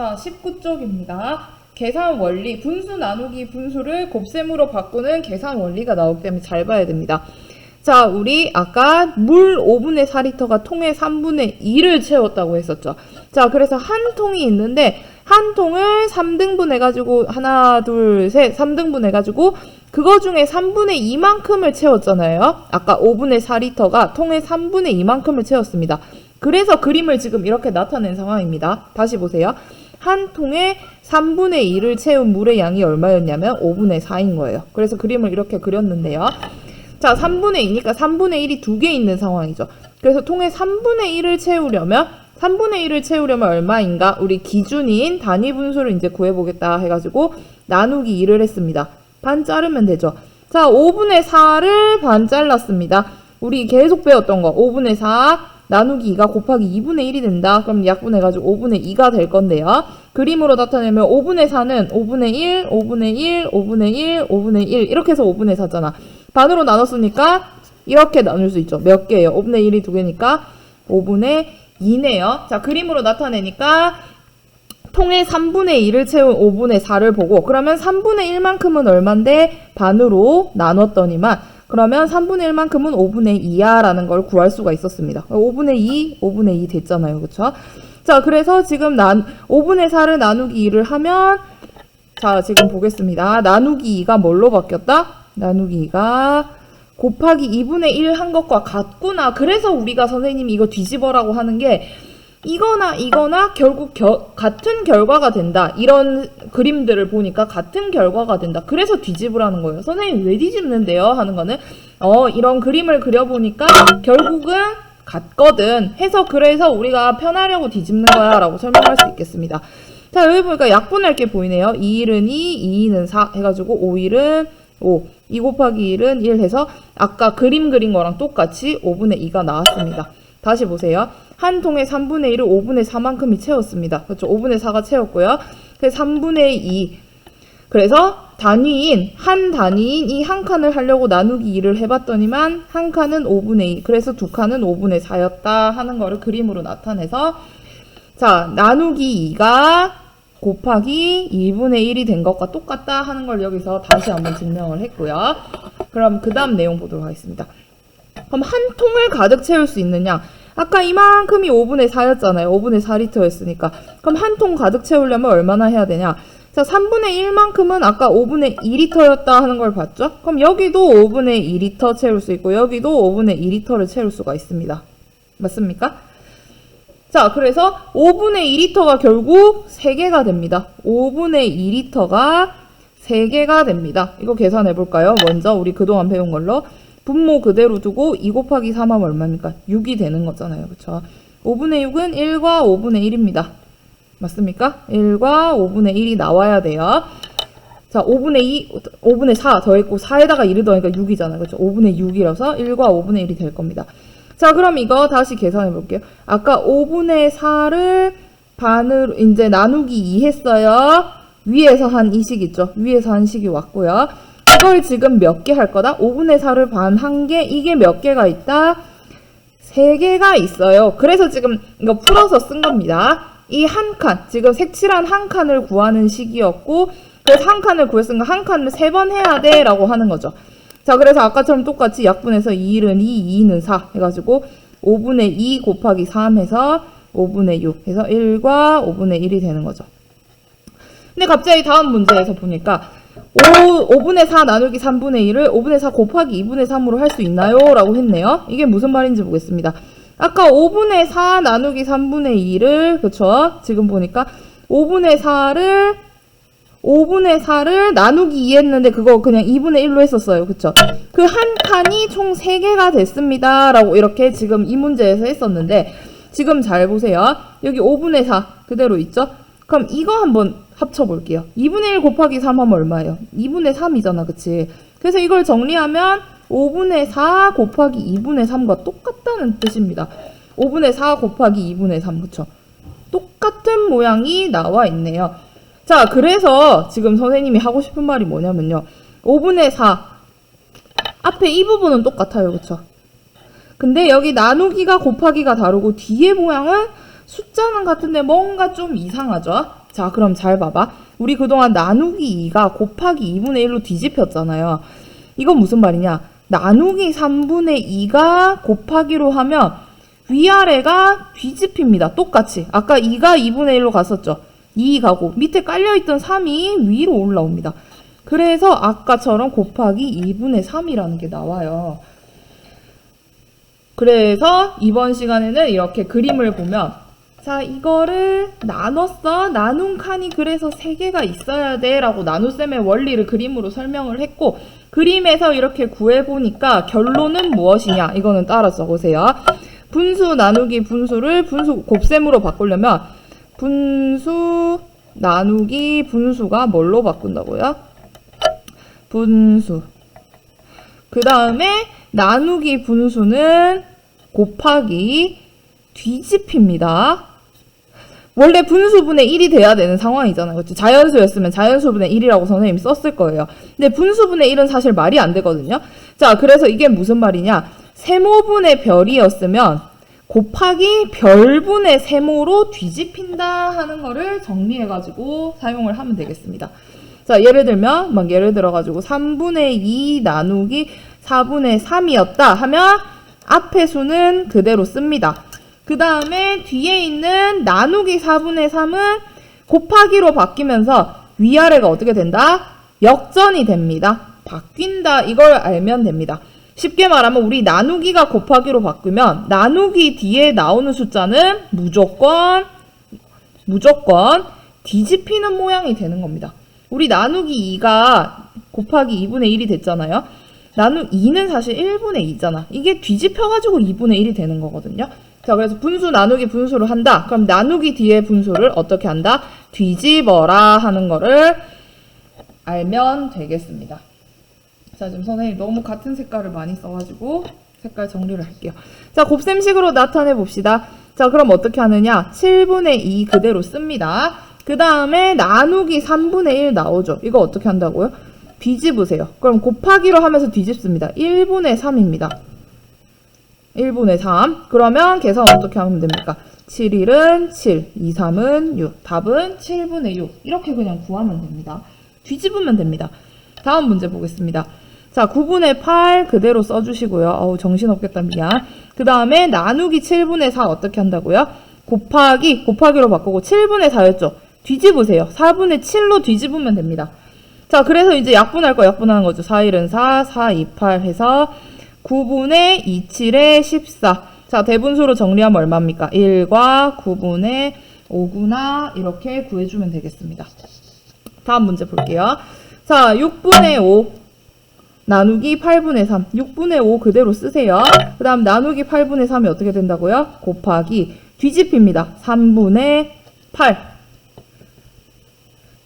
자, 19쪽입니다. 계산 원리, 분수 나누기 분수를 곱셈으로 바꾸는 계산 원리가 나오기 때문에 잘 봐야 됩니다. 자, 우리 아까 물 5분의 4리터가 통에 3분의 2를 채웠다고 했었죠. 자, 그래서 한 통이 있는데 한 통을 3등분 해가지고 하나, 둘, 셋, 3등분 해가지고 그거 중에 3분의 2만큼을 채웠잖아요. 아까 5분의 4리터가 통에 3분의 2만큼을 채웠습니다. 그래서 그림을 지금 이렇게 나타낸 상황입니다. 다시 보세요. 한 통에 3분의 2를 채운 물의 양이 얼마였냐면 5분의 4인 거예요. 그래서 그림을 이렇게 그렸는데요. 자, 3분의 2니까 3분의 1이 두 개 있는 상황이죠. 그래서 통에 3분의 1을 채우려면 3분의 1을 채우려면 얼마인가? 우리 기준인 단위 분수를 이제 구해보겠다 해가지고 나누기 2를 했습니다. 반 자르면 되죠. 자, 5분의 4를 반 잘랐습니다. 우리 계속 배웠던 거. 5분의 4 나누기 2가 곱하기 2분의 1이 된다. 그럼 약분해가지고 5분의 2가 될 건데요. 그림으로 나타내면 5분의 4는 5분의 1, 5분의 1, 5분의 1, 5분의 1 이렇게 해서 5분의 4잖아. 반으로 나눴으니까 이렇게 나눌 수 있죠. 몇 개예요? 5분의 1이 두 개니까 5분의 2네요. 자, 그림으로 나타내니까 통에 3분의 2를 채운 5분의 4를 보고 그러면 3분의 1만큼은 얼만데 반으로 나눴더니만 그러면 3분의 1만큼은 5분의 2야 라는 걸 구할 수가 있었습니다. 5분의 2, 5분의 2 됐잖아요. 그쵸? 자, 그래서 지금 난 5분의 4를 나누기 2를 하면 자, 지금 보겠습니다. 나누기 2가 뭘로 바뀌었다? 나누기 2가 곱하기 2분의 1 한 것과 같구나. 그래서 우리가 선생님이 이거 뒤집어라고 하는 게 이거나 이거나 결국 겨- 같은 결과가 된다. 이런 그림들을 보니까 같은 결과가 된다. 그래서 뒤집으라는 거예요. 선생님 왜 뒤집는데요? 하는 거는 어 이런 그림을 그려보니까 결국은 같거든. 해서 그래서 우리가 편하려고 뒤집는 거야 라고 설명할 수 있겠습니다. 자 여기 보니까 약분할 게 보이네요. 2일은 2, 2는 4 해가지고 5일은 5, 2 곱하기 1은 1 해서 아까 그림 그린 거랑 똑같이 5분의 2가 나왔습니다. 다시 보세요. 한 통에 3분의 1을 5분의 4만큼이 채웠습니다. 그렇죠? 5분의 4가 채웠고요. 그래서 3분의 2. 그래서 단위인, 한 단위인 이 한 칸을 하려고 나누기 2를 해봤더니만 한 칸은 5분의 2. 그래서 두 칸은 5분의 4였다 하는 거를 그림으로 나타내서 자, 나누기 2가 곱하기 2분의 1이 된 것과 똑같다 하는 걸 여기서 다시 한번 증명을 했고요. 그럼 그 다음 내용 보도록 하겠습니다. 그럼 한 통을 가득 채울 수 있느냐? 아까 이만큼이 5분의 4였잖아요. 5분의 4리터였으니까. 그럼 한 통 가득 채우려면 얼마나 해야 되냐? 자, 3분의 1만큼은 아까 5분의 2리터였다 하는 걸 봤죠? 그럼 여기도 5분의 2리터 채울 수 있고, 여기도 5분의 2리터를 채울 수가 있습니다. 맞습니까? 자, 그래서 5분의 2리터가 결국 3개가 됩니다. 5분의 2리터가 3개가 됩니다. 이거 계산해 볼까요? 먼저 우리 그동안 배운 걸로 분모 그대로 두고 2 곱하기 3하면 얼마입니까? 6이 되는 거잖아요. 그쵸? 5분의 6은 1과 5분의 1입니다. 맞습니까? 1과 5분의 1이 나와야 돼요. 자, 5분의 2, 5분의 4 더했고 4에다가 1을 더하니까 6이잖아요. 그렇죠? 5분의 6이라서 1과 5분의 1이 될 겁니다. 자, 그럼 이거 다시 계산해 볼게요. 아까 5분의 4를 반으로 이제 나누기 2 했어요. 위에서 한 이 식 있죠? 위에서 한 식이 왔고요. 이걸 지금 몇 개 할 거다? 5분의 4를 반 한 개, 이게 몇 개가 있다? 세 개가 있어요. 그래서 지금 이거 풀어서 쓴 겁니다. 이 한 칸, 지금 색칠한 한 칸을 구하는 식이었고, 그래서 한 칸을 구했으니까 한 칸을 세 번 해야 돼 라고 하는 거죠. 자, 그래서 아까처럼 똑같이 약분해서 2일은 2, 2는 4 해가지고 5분의 2 곱하기 3 해서 5분의 6 해서 1과 5분의 1이 되는 거죠. 근데 갑자기 다음 문제에서 보니까 5, 5분의 4 나누기 3분의 1을 5분의 4 곱하기 2분의 3으로 할 수 있나요? 라고 했네요. 이게 무슨 말인지 보겠습니다. 아까 5분의 4 나누기 3분의 2를, 그쵸? 지금 보니까 5분의 4를 5분의 4를 나누기 2 했는데 그거 그냥 2분의 1로 했었어요. 그쵸? 그 한 칸이 총 3개가 됐습니다. 라고 이렇게 지금 이 문제에서 했었는데 지금 잘 보세요. 여기 5분의 4 그대로 있죠? 그럼 이거 한번 합쳐볼게요. 2분의 1 곱하기 3 하면 얼마예요? 2분의 3이잖아. 그치? 그래서 이걸 정리하면 5분의 4 곱하기 2분의 3과 똑같다는 뜻입니다. 5분의 4 곱하기 2분의 3. 그쵸? 똑같은 모양이 나와 있네요. 자, 그래서 지금 선생님이 하고 싶은 말이 뭐냐면요. 5분의 4. 앞에 이 부분은 똑같아요. 그쵸? 근데 여기 나누기가 곱하기가 다르고 뒤에 모양은 숫자는 같은데 뭔가 좀 이상하죠? 자, 자, 그럼 잘 봐봐. 우리 그동안 나누기 2가 곱하기 2분의 1로 뒤집혔잖아요. 이건 무슨 말이냐? 나누기 3분의 2가 곱하기로 하면 위아래가 뒤집힙니다. 똑같이. 아까 2가 2분의 1로 갔었죠. 2 가고 밑에 깔려있던 3이 위로 올라옵니다. 그래서 아까처럼 곱하기 2분의 3이라는 게 나와요. 그래서 이번 시간에는 이렇게 그림을 보면 자 이거를 나눴어? 나눈 칸이 그래서 세 개가 있어야 돼? 라고 나눗셈의 원리를 그림으로 설명을 했고 그림에서 이렇게 구해보니까 결론은 무엇이냐? 이거는 따라 적으세요. 분수 나누기 분수를 분수 곱셈으로 바꾸려면 분수 나누기 분수가 뭘로 바꾼다고요? 분수. 그 다음에 나누기 분수는 곱하기 뒤집힙니다. 원래 분수분의 1이 돼야 되는 상황이잖아요. 그치? 자연수였으면 자연수분의 1이라고 선생님이 썼을 거예요. 근데 분수분의 1은 사실 말이 안 되거든요. 자, 그래서 이게 무슨 말이냐. 세모분의 별이었으면 곱하기 별분의 세모로 뒤집힌다 하는 거를 정리해가지고 사용을 하면 되겠습니다. 자, 예를 들면, 막 예를 들어가지고 3분의 2 나누기 4분의 3이었다 하면 앞에 수는 그대로 씁니다. 그 다음에 뒤에 있는 나누기 4분의 3은 곱하기로 바뀌면서 위아래가 어떻게 된다? 역전이 됩니다. 바뀐다. 이걸 알면 됩니다. 쉽게 말하면 우리 나누기가 곱하기로 바꾸면 나누기 뒤에 나오는 숫자는 무조건 무조건 뒤집히는 모양이 되는 겁니다. 우리 나누기 2가 곱하기 2분의 1이 됐잖아요. 나누 2는 사실 1분의 2잖아. 이게 뒤집혀가지고 2분의 1이 되는 거거든요. 자, 그래서 분수 나누기 분수를 한다. 그럼 나누기 뒤에 분수를 어떻게 한다? 뒤집어라 하는 거를 알면 되겠습니다. 자, 지금 선생님 너무 같은 색깔을 많이 써가지고 색깔 정리를 할게요. 자, 곱셈식으로 나타내 봅시다. 자, 그럼 어떻게 하느냐? 7분의 2 그대로 씁니다. 그 다음에 나누기 3분의 1 나오죠. 이거 어떻게 한다고요? 뒤집으세요. 그럼 곱하기로 하면서 뒤집습니다. 1분의 3입니다. 1분의 3. 그러면 계산 어떻게 하면 됩니까? 7, 1은 7, 2, 3은 6. 답은 7분의 6. 이렇게 그냥 구하면 됩니다. 뒤집으면 됩니다. 다음 문제 보겠습니다. 자, 9분의 8 그대로 써주시고요. 어우, 정신없겠다, 미안. 그 다음에 나누기 7분의 4 어떻게 한다고요? 곱하기, 곱하기로 바꾸고 7분의 4였죠? 뒤집으세요. 4분의 7로 뒤집으면 됩니다. 자, 그래서 이제 약분할 거 약분하는 거죠. 4, 1은 4, 4, 2, 8 해서 9분의 2, 7에 14. 자, 대분수로 정리하면 얼마입니까? 1과 9분의 5구나 이렇게 구해주면 되겠습니다. 다음 문제 볼게요. 자, 6분의 5 나누기 8분의 3. 6분의 5 그대로 쓰세요. 그 다음 나누기 8분의 3이 어떻게 된다고요? 곱하기 뒤집힙니다. 3분의 8.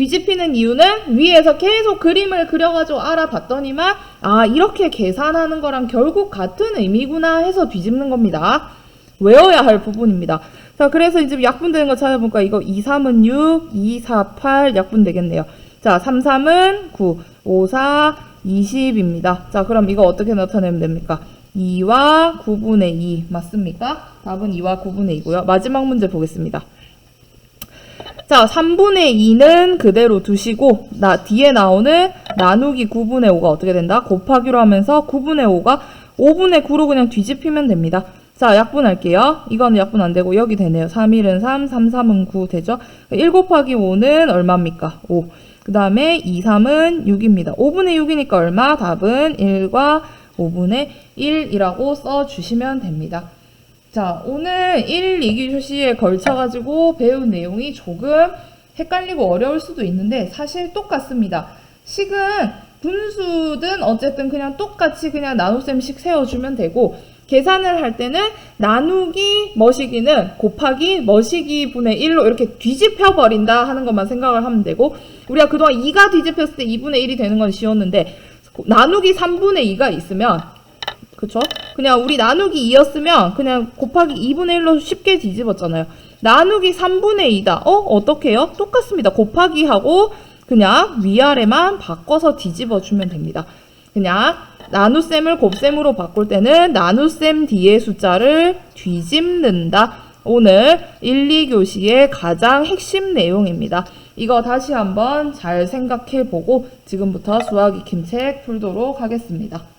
뒤집히는 이유는 위에서 계속 그림을 그려가지고 알아봤더니만 아 이렇게 계산하는 거랑 결국 같은 의미구나 해서 뒤집는 겁니다. 외워야 할 부분입니다. 자 그래서 이제 약분되는 거 찾아보니까 이거 2, 3은 6, 2, 4, 8 약분 되겠네요. 자 3, 3은 9, 5, 4, 20입니다. 자 그럼 이거 어떻게 나타내면 됩니까? 2와 9분의 2 맞습니까? 답은 2와 9분의 2고요. 마지막 문제 보겠습니다. 자, 3분의 2는 그대로 두시고, 나, 뒤에 나오는 나누기 9분의 5가 어떻게 된다? 곱하기로 하면서 9분의 5가 5분의 9로 그냥 뒤집히면 됩니다. 자, 약분할게요. 이거는 약분 안 되고, 여기 되네요. 3, 1은 3, 3, 3은 9 되죠? 1 곱하기 5는 얼마입니까? 5. 그 다음에 2, 3은 6입니다. 5분의 6이니까 얼마? 답은 1과 5분의 1이라고 써주시면 됩니다. 자, 오늘 1, 2기 교시에 걸쳐가지고 배운 내용이 조금 헷갈리고 어려울 수도 있는데 사실 똑같습니다. 식은 분수든 어쨌든 그냥 똑같이 그냥 나눗셈식 세워주면 되고 계산을 할 때는 나누기 머시기는 곱하기 머시기 분의 1로 이렇게 뒤집혀 버린다 하는 것만 생각을 하면 되고 우리가 그동안 2가 뒤집혔을 때 2분의 1이 되는 건 쉬웠는데 나누기 3분의 2가 있으면 그쵸? 그냥 우리 나누기 2였으면 그냥 곱하기 2분의 1로 쉽게 뒤집었잖아요. 나누기 3분의 2다. 어? 어떻게 해요? 똑같습니다. 곱하기 하고 그냥 위아래만 바꿔서 뒤집어 주면 됩니다. 그냥 나눗셈을 곱셈으로 바꿀 때는 나눗셈 뒤에 숫자를 뒤집는다. 오늘 1, 2교시의 가장 핵심 내용입니다. 이거 다시 한번 잘 생각해 보고 지금부터 수학 익힘책 풀도록 하겠습니다.